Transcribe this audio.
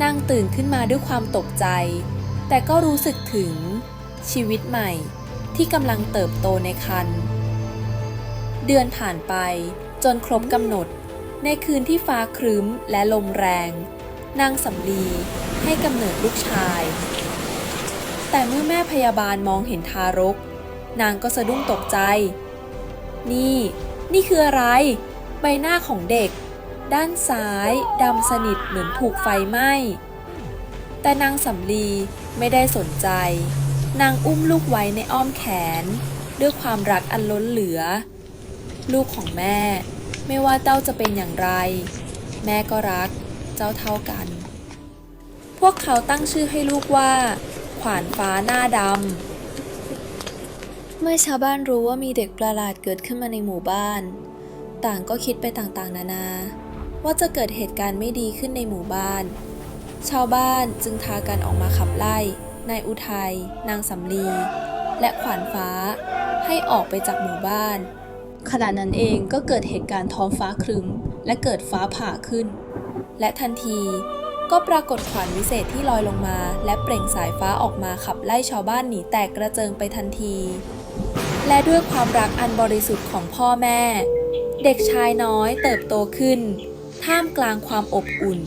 นางตื่นขึ้นมาด้วยความตกใจ แต่ก็รู้สึกถึง ชีวิตใหม่ที่กำลังเติบโตในครรภ์เดือนผ่านไปจนครบกำหนด ในคืนที่ฟ้าครึ้มและลมแรง นางสำลีให้กำเนิดลูกชาย แต่เมื่อแม่พยาบาลมองเห็นทารก นางก็สะดุ้งตกใจ นี่ นี่คืออะไร ใบหน้าของเด็ก ด้านซ้ายดำสนิทเหมือนถูกไฟไหม้ แต่นางสำลีไม่ได้สนใจ นางอุ้มลูกไว้ในอ้อมแขน ด้วยความรักอันล้นเหลือ ลูกของแม่ ไม่ว่าเจ้าจะเป็นอย่างไร แม่ก็รักเจ้าเท่ากัน พวกเขาตั้งชื่อให้ลูกว่า ขวานฟ้าหน้าดำเมื่อชาวบ้านรู้ว่ามีเด็กประหลาดเกิดขึ้นมาในหมู่บ้านต่างก็คิดไปต่างๆ นานา ว่าจะเกิดเหตุการณ์ไม่ดีขึ้นในหมู่บ้าน ชาวบ้านจึงพากันออกมาขับไล่ นายอุทัย นางสำลี และขวานฟ้า ให้ออกไปจากหมู่บ้าน ขณะนั้นเองก็เกิดเหตุการณ์ท้องฟ้าครึ้ม และเกิดฟ้าผ่าขึ้น และทันทีก็ปรากฏขวานวิเศษที่ลอยลงมา และเปล่งสายฟ้าออกมาขับไล่ชาวบ้านหนีแตกกระเจิงไปทันที และด้วยความรักอันบริสุทธิ์ของพ่อแม่ เด็กชายน้อยเติบโตขึ้น ท่ามกลางความอบอุ่น